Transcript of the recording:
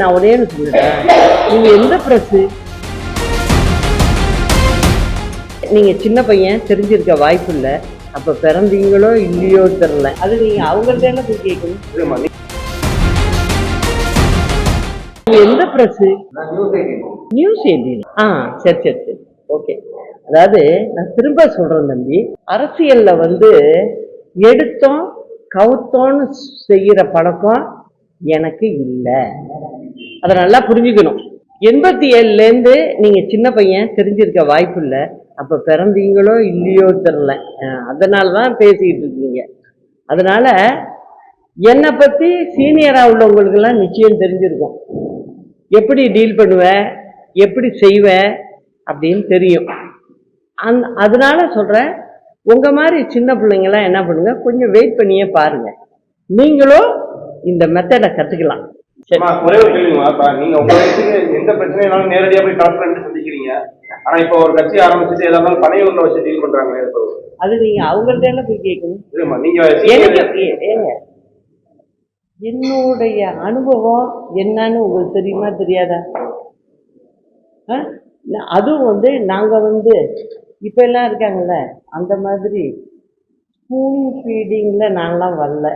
நான் ஒரே ஒன்று சொல்லிட்டேன் நீங்க எந்த ப்ரெஸ் நீங்க சின்ன பையன் தெரிஞ்சிருக்க வாய்ப்பு இல்லை. அப்ப பிறந்தீங்களோ இல்லையோ தெரியல. அது நீங்க அவங்கள்ட்ட போய் கேட்கணும்? எந்த ப்ரெஸ் நான் நியூஸ் எயிட்டீன் ஆ சரி சரி சரி. ஓகே அதாவது நான் திரும்ப சொல்றேன் தம்பி. அரசியல்ல வந்து எடுத்தோம் கவுத்தோன்னு செய்யற பழக்கம் எனக்கு இல்லை. அதை நல்லா புரிஞ்சுக்கணும். எண்பத்தி ஏழுலேருந்து நீங்கள் சின்ன பையன் தெரிஞ்சிருக்க வாய்ப்பு இல்லை அப்போ பிறந்தீங்களோ இல்லையோ தெரில அதனால தான் பேசிக்கிட்டு இருக்கீங்க. அதனால் என்னை பற்றி சீனியராக உள்ளவங்களுக்கெல்லாம் நிச்சயம் தெரிஞ்சிருக்கும். எப்படி டீல் பண்ணுவ? எப்படி செய்வ? அப்படின்னு தெரியும். அந் அதனால சொல்கிறேன் உங்கள் மாதிரி சின்ன பிள்ளைங்களாம் என்ன பண்ணுங்கள் கொஞ்சம் வெயிட் பண்ணியே பாருங்கள் நீங்களும் இந்த மெத்தடை கத்துக்கலாம். ஒரே ஒரு கேள்விமா இப்ப நீங்க உங்க வயசுக்கு எந்த பிரச்சனைனாலும் நேரடியா போய் வந்து சந்திக்கிறீங்க ஆனா இப்ப ஒரு கட்சி ஆரம்பிச்சுட்டு பனையூர்ல வச்சு டீல் அது நீங்க அவங்கள்ட்ட போய் கேட்கணும்? நீங்க என்னுடைய அனுபவம் என்னன்னு உங்களுக்கு தெரியுமா தெரியாதா? அதுவும் வந்து நாங்க வந்து இப்ப எல்லாம் இருக்காங்கல்ல அந்த மாதிரி ஸ்பூன் ஃபீடிங்ல நான்லாம் வரல.